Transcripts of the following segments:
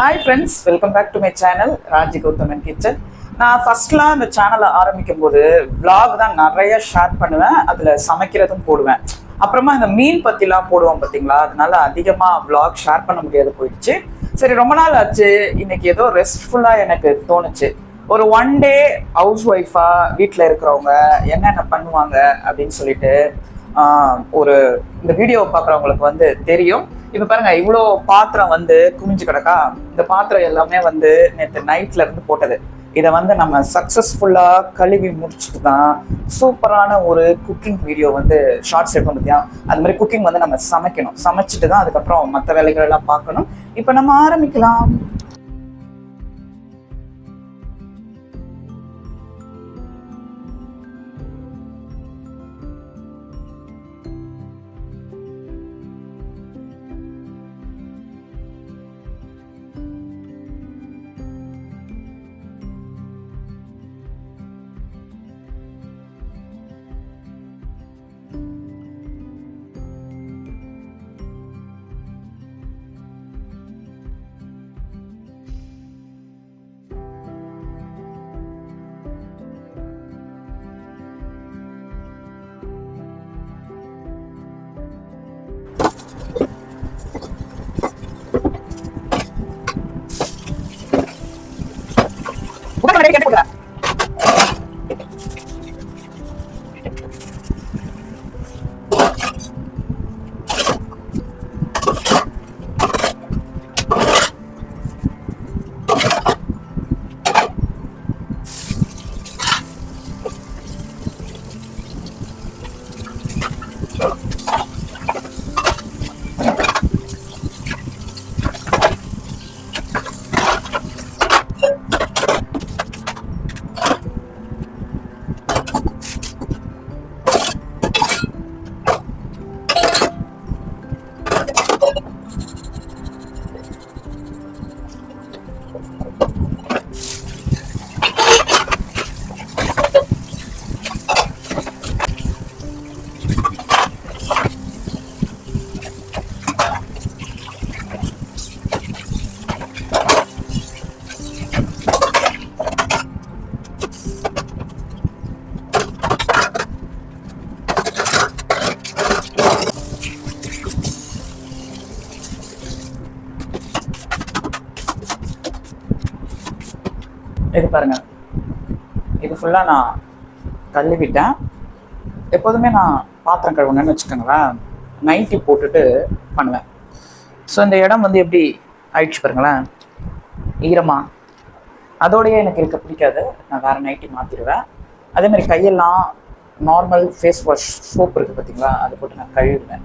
Hi friends welcome back to my channel Raji Gowthaman kitchen நான் ஃபர்ஸ்ட்லாம் இந்த சேனலை ஆரம்பிக்கும் போது விளாக் தான் நிறைய ஷேர் பண்ணுவேன் அதில் சமைக்கிறதும் போடுவேன். அப்புறமா இந்த மீன் பற்றிலாம் போடுவோம் பார்த்தீங்களா அதனால அதிகமாக விளாக் ஷேர் பண்ண முடியாது போயிடுச்சு. சரி ரொம்ப நாள் ஆச்சு. இன்னைக்கு ஏதோ ரெஸ்ட்ஃபுல்லாக எனக்கு தோணுச்சு. ஒரு ஒன் டே ஹவுஸ் ஒய்ஃபாக வீட்டில் இருக்கிறவங்க என்னென்ன பண்ணுவாங்க அப்படின்னு சொல்லிட்டு ஒரு இந்த வீடியோவை பார்க்குறவங்களுக்கு வந்து தெரியும். இப்போ பாருங்க இவ்வளோ பாத்திரம் வந்து குமிஞ்சு கிடக்கா? இந்த பாத்திரம் எல்லாமே வந்து நேற்று நைட்ல இருந்து போட்டது. இதை வந்து நம்ம சக்ஸஸ்ஃபுல்லாக கழுவி முடிச்சுட்டு தான் சூப்பரான ஒரு குக்கிங் வீடியோ வந்து ஷார்ட்ஸ் எடுக்கணும் பார்த்தியா அது மாதிரி குக்கிங் வந்து நம்ம சமைக்கணும். சமைச்சிட்டு தான் அதுக்கப்புறம் மற்ற வேலைகள் எல்லாம் பார்க்கணும். இப்போ நம்ம ஆரம்பிக்கலாம். உட்கார்ந்து கேட்டு கொடுக்குறேன் இது பாருங்க. இது ஃபுல்லாக நான் கழுவிட்டேன் எப்போதுமே நான் பாத்திரம் கழுவுனேன்னு வச்சுக்கோங்களேன். நைட்டி போட்டுட்டு பண்ணுவேன். ஸோ இந்த இடம் வந்து எப்படி ஆயிடுச்சு பாருங்களேன். ஈரமா. அதோடையே எனக்கு இருக்க பிடிக்காது. நான் வேறு நைட்டி மாற்றிடுவேன் அதே மாதிரி கையெல்லாம் நார்மல் ஃபேஸ் வாஷ் சோப் இருக்குது பார்த்தீங்களா அதை போட்டு நான் கழுவுவேன்.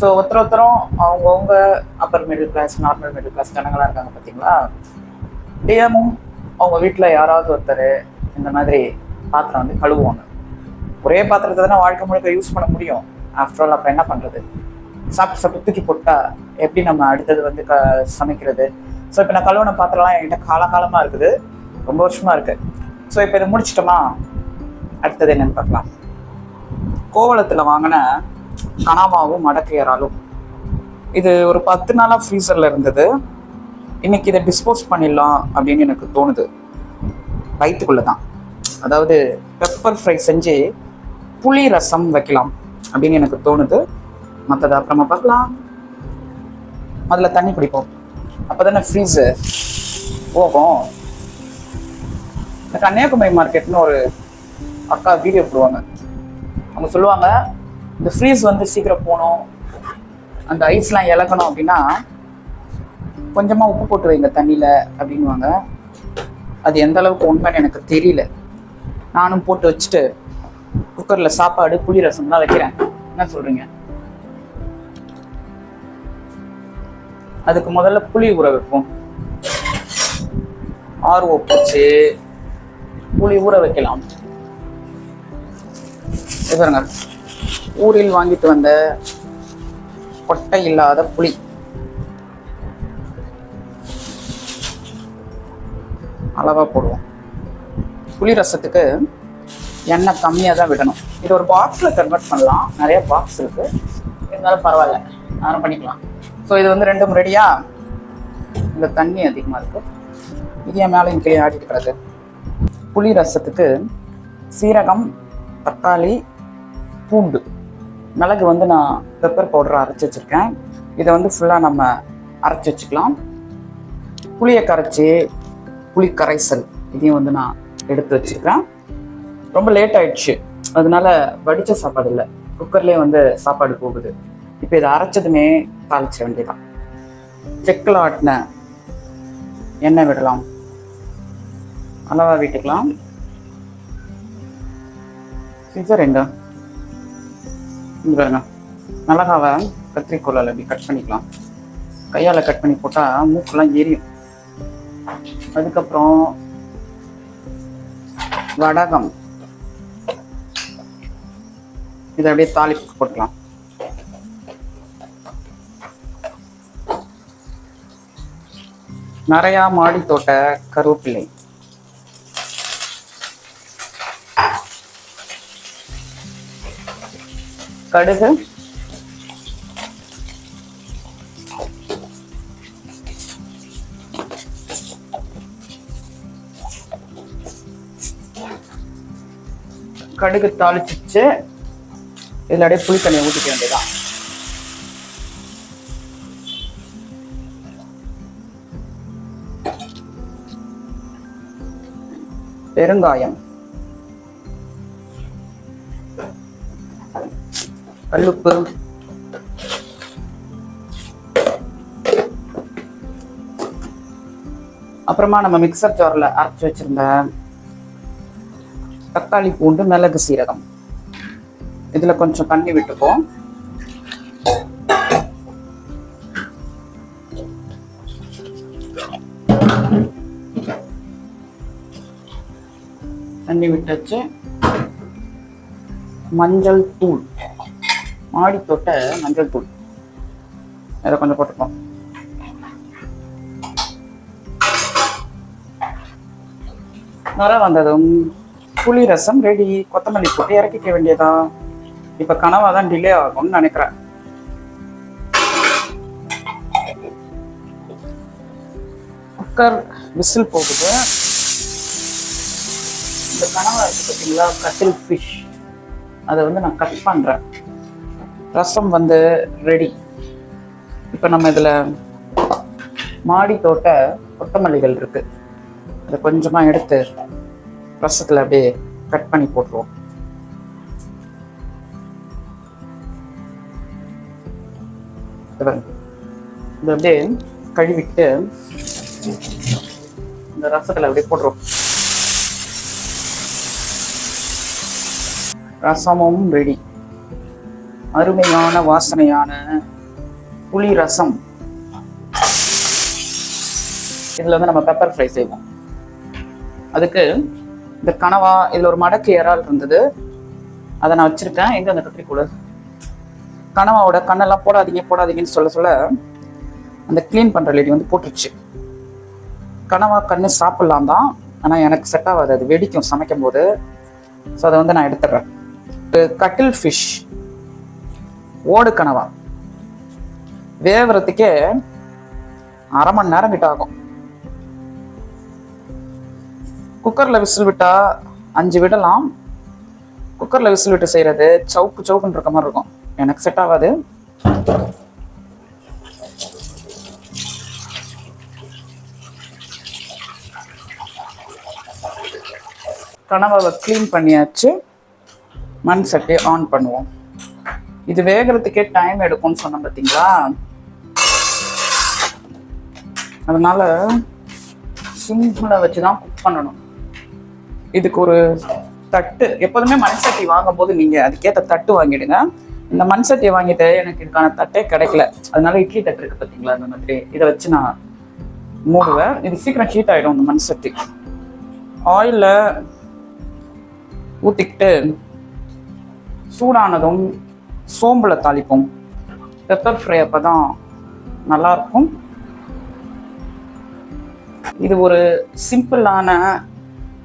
ஸோ ஒருத்தர் ஒருத்தரும் அவங்கவுங்க upper middle class normal middle class ஜனங்களாக இருக்காங்க பார்த்தீங்களா தினமும் அவங்க வீட்டில் யாராவது ஒருத்தர் இந்த மாதிரி பாத்திரம் வந்து கழுவுவாங்க. ஒரே பாத்திரத்தை தானே வாழ்க்கை முழுக்க யூஸ் பண்ண முடியும். ஆஃப்டர் ஆல் அப்புறம் என்ன பண்ணுறது சாப்பிட்டு சாப்பிட்டு தூக்கி போட்டால் எப்படி நம்ம அடுத்தது வந்து க சமைக்கிறது? ஸோ இப்போ நான் கழுவுன பாத்திரம்லாம் என்கிட்ட காலகாலமாக இருக்குது. ரொம்ப வருஷமாக இருக்குது ஸோ இப்போ இதை முடிச்சிட்டோமா? அடுத்தது என்னென்னு பார்க்கலாம். கோவளத்தில் வாங்கின கனாவாவும் மடக்கையராலும். இது ஒரு பத்து நாளாக ஃப்ரீசரில் இருந்தது. இன்னைக்கு இதை டிஸ்போஸ் பண்ணிடலாம் அப்படின்னு எனக்கு தோணுது. வயிற்றுக்குள்ளே தான் அதாவது பெப்பர் ஃப்ரை செஞ்சு புளி ரசம் வைக்கலாம் அப்படின்னு எனக்கு தோணுது. மற்றதை அப்புறமா பார்க்கலாம். முதல்ல தண்ணி குடிப்போம். அப்போ தானே ஃப்ரீஸு போகும். இந்த கன்னியாகுமரி மார்க்கெட்னு ஒரு அக்கா வீடியோ போடுவாங்க. அவங்க சொல்லுவாங்க இந்த ஃப்ரீஸ் வந்து சீக்கிரம் போகணும். அந்த ஐஸ்லாம் இழக்கணும் அப்படின்னா கொஞ்சமாக உப்பு போட்டு வைங்க தண்ணியில் அப்படின்வாங்க அது எந்த அளவுக்கு உண்மைன்னு எனக்கு தெரியல. நானும் போட்டு வச்சுட்டு குக்கரில் சாப்பாடு புளி ரசம்லாம் வைக்கிறேன். என்ன சொல்கிறீங்க அதுக்கு முதல்ல புளி ஊற வைப்போம். ஆர்வோ போச்சு. புளி ஊற வைக்கலாம். பாருங்க. ஊரில் வாங்கிட்டு வந்த கொட்டை இல்லாத புளி. அளவாக போடுவோம். புளி ரசத்துக்கு எண்ணெய் கம்மியாக தான் விடணும். இது ஒரு பாக்ஸில் கன்வெர்ட் பண்ணலாம். நிறைய பாக்ஸ் இருக்குது இருந்தாலும் பரவாயில்ல. நானும் பண்ணிக்கலாம். ஸோ இது வந்து ரெண்டும் ரெடியா இந்த தண்ணி அதிகமாக இருக்குது இதே மேலே கீழே ஆடிட்டு கிடக்கு. புளி ரசத்துக்கு சீரகம் தக்காளி பூண்டு. மிளகு வந்து நான் பெப்பர் பவுடர் அரைச்சி வச்சுருக்கேன். இதை வந்து ஃபுல்லாக நம்ம அரைச்சி வச்சுக்கலாம். புளியை கரைச்சி புளிக்கரைசல் இதையும் வந்து நான் எடுத்து வச்சுருக்கேன் ரொம்ப லேட் ஆயிடுச்சு. அதனால வடித்த சாப்பாடு இல்லை. குக்கர்லேயே வந்து சாப்பாடு போகுது. இப்போ இதை அரைச்சதுமே தாளிச்ச வேண்டியதான் செக்கில் ஆட்டின எண்ணெய் விடலாம். அளவாக விட்டுக்கலாம். சிசர் எங்க பாருங்க. மிளகாவை கத்திரிக்கோலால் அப்படி கட் பண்ணிக்கலாம். கையால் கட் பண்ணி போட்டால் மூக்கெல்லாம் எரியும். அதுக்கப்புறம் வடகம். இதை அப்படியே தாளிப்பு போட்டுக்கலாம். நிறையா மாடி தோட்ட கருவேப்பிலை. கடுகு. கடுகு தாளிச்சிச்சு. இதில் அப்படியே புளி தண்ணியை ஊற்றிக்க வேண்டியதான் பெருங்காயம். கல்லுப்பு. அப்புறமா நம்ம மிக்சர் ஜாரில் அரைச்சி வச்சிருந்த தக்காளி பூண்டு மிளகு சீரகம். இதில் கொஞ்சம் தண்ணி விட்டுப்போம் தண்ணி விட்டாச்சு. மஞ்சள் தூள். மாடி தொட்ட மஞ்சள் தூள். இதை கொஞ்சம் போட்டுப்போம் நர வந்ததும் புளி ரசம் ரெடி கொத்தமல்லி போட்டு இறக்கிக்க வேண்டியதா? இப்ப கனவா தான் டிலே ஆகும்னு நினைக்கிறேன். குக்கர் விசில் போகுது இந்த கனவா இருக்கு பார்த்தீங்களா கட்டில் ஃபிஷ் அதை வந்து நான் கட் பண்ணுறேன் ரசம் வந்து ரெடி இப்போ நம்ம இதில் மாடி தோட்ட கொத்தமல்லிகள் இருக்குது அதை கொஞ்சமாக எடுத்து ரசத்தில் அப்படியே கட் பண்ணி போட்டுருவோம். இது இது அப்படியே கழுவிட்டு இந்த ரசத்தில் அப்படியே போட்டுருவோம். ரசமும் ரெடி அருமையான வாசனையான புளி ரசம். இதில் வந்து நம்ம பெப்பர் ஃப்ரை செய்வோம். அதுக்கு இந்த கனவா இதில் ஒரு மடக்கு இறால் இருந்தது. அதை நான் வச்சிருக்கேன். எங்க அந்த கத்திரிக்கோள்? கனவாவோட கண்ணெல்லாம் போடாதீங்க போடாதீங்கன்னு சொல்ல சொல்ல அந்த க்ளீன் பண்ணுற லேடி வந்து போட்டுருச்சு. கனவா கண்ணு சாப்பிட்லாம் தான் ஆனால் எனக்கு செட் ஆகாது. அது வெடிக்கும் சமைக்கும் போது ஸோ அதை வந்து நான் எடுத்துடுறேன். கட்டில் ஃபிஷ் ஓடு கனவா. வேவரத்துக்கே அரை மணி நேரம் கிட்ட ஆகும். குக்கரில் விசில் விட்டால் அஞ்சு விடலாம். குக்கரில் விசில் விட்டு செய்கிறது சவுக்கு சவுக்குன்னு இருக்க மாதிரி இருக்கும். எனக்கு செட் ஆகாது. கனவாவை க்ளீன் பண்ணியாச்சு. மண் சட்டியை ஆன் பண்ணுவோம். இது வேகிறதுக்கே டைம் எடுக்கும்னு சொன்னேன் பார்த்தீங்களா அதனால சிம்பிளை வச்சு தான் குக் பண்ணணும். இதுக்கு ஒரு தட்டு எப்போதுமே மண் சட்டி வாங்கும் போது நீங்கள் அதுக்கேற்ற தட்டு வாங்கிடுங்க. இந்த மண் சட்டியை வாங்கிட்டு எனக்கு இதுக்கான தட்டே கிடைக்கல. அதனால இட்லி தட்டு இருக்கு பார்த்தீங்களா அந்த மாதிரி. இதை வச்சு நான் மூடுவேன். இது சீக்கிரம் ஹீட் ஆகிடும் இந்த மண் சட்டி. ஆயிலில் ஊற்றிக்கிட்டு சூடானதும் சோம்புல தாளிப்போம். பெப்பர் ஃப்ரை அப்போ தான் நல்லாயிருக்கும் இது ஒரு சிம்பிளான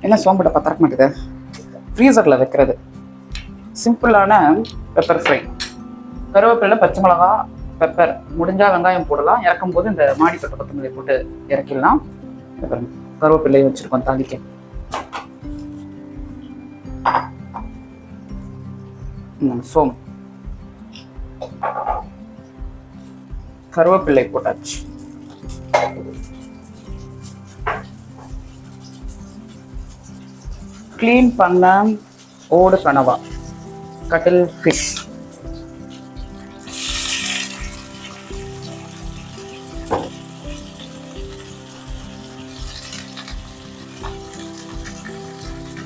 என்ன சோம்புட திறக்க மாட்டேது? ஃப்ரீசரில் வைக்கிறது. சிம்பிளான பெப்பர் ஃப்ரை கருவேப்பிலை பச்சை மிளகா பெப்பர் முடிஞ்சால் வெங்காயம் போடலாம். இறக்கும் போது இந்த மாடிப்பட்ட கொத்தமல்லி போட்டு இறக்கிடலாம். அப்புறம் வச்சுருக்கோம் வச்சிருக்கோம் தாளிக்க. சோம் கருவேப்பிள்ளை போட்டாச்சு. க்ளீன் பண்ண ஓடு கனவா. கட்டில் ஃபிஷ்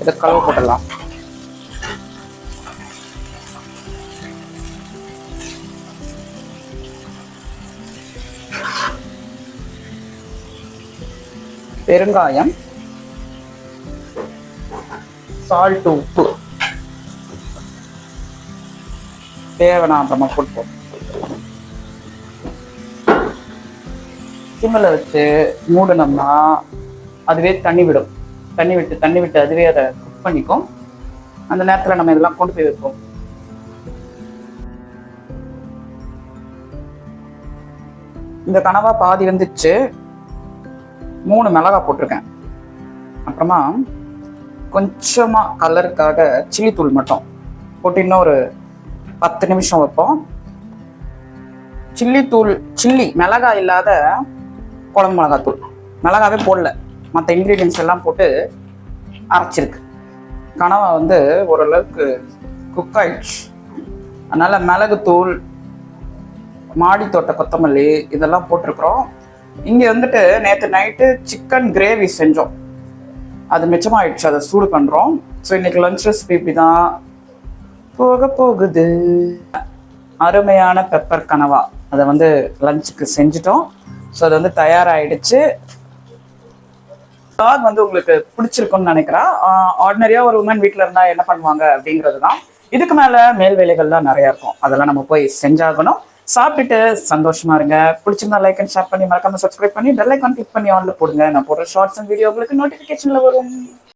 இதை கழுவ போட்டலாம் பெருங்காயம். சால்ட் உப்பு. தேவைனா கொடுப்போம் சிம்மில் வச்சு மூடினோம்னா அதுவே தண்ணி விடும். தண்ணி விட்டு தண்ணி விட்டு அதுவே அதை குக் பண்ணிக்கும். அந்த நேரத்தில் நம்ம இதெல்லாம் கொண்டு போய் வைப்போம். இந்த கனவா பாதி வந்துச்சு. மூணு மிளகா போட்டிருக்கேன். அப்புறமா கொஞ்சமாக கலருக்காக சில்லி தூள் மட்டும் போட்டு இன்னும் ஒரு பத்து நிமிஷம் வைப்போம். சில்லி தூள் சில்லி மிளகாய் இல்லாத குழம்பு மிளகாய் தூள் மிளகாவே போடல. மற்ற இன்க்ரீடியன்ஸ் எல்லாம் போட்டு அரைச்சிருக்கு. கனவா வந்து ஓரளவுக்கு குக் ஆயிடுச்சு. அதனால மிளகுத்தூள் மாடி தோட்ட கொத்தமல்லி இதெல்லாம் போட்டிருக்கிறோம். இங்கே வந்துட்டு நேற்று நைட்டு சிக்கன் கிரேவி செஞ்சோம். அது மிச்சமாயிடுச்சு அதை சூடு பண்ணுறோம் ஸோ இன்னைக்கு லஞ்ச் ரெசிபி இப்படி தான் போக போகுது. அருமையான பெப்பர் கனவா. அதை வந்து லஞ்சுக்கு செஞ்சுட்டோம். ஸோ அது வந்து தயாராகிடுச்சு டாக் வந்து உங்களுக்கு பிடிச்சிருக்கும்னு நினைக்கிறேன் ஆர்டினரியாக ஒரு உமன் வீட்டில் இருந்தால் என்ன பண்ணுவாங்க அப்படிங்கிறது தான் இதுக்கு மேலே மேல் வேலைகள்லாம் நிறையா இருக்கும். அதெல்லாம் நம்ம போய் செஞ்சாகணும். சாப்பிட்டுட்டு சந்தோஷமா இருங்க. பிடிச்சிருந்தா லைக் அண்ட் ஷேர் பண்ணி மறக்காம சப்ஸ்கிரைப் பண்ணி பெல் ஐக்கான் கிளிக் பண்ணி ஆன்ல போடுங்க. நான் போடுற ஷார்ட்ஸ் அண்ட் வீடியோ உங்களுக்கு நோட்டிஃபிகேஷன்ல வரும்.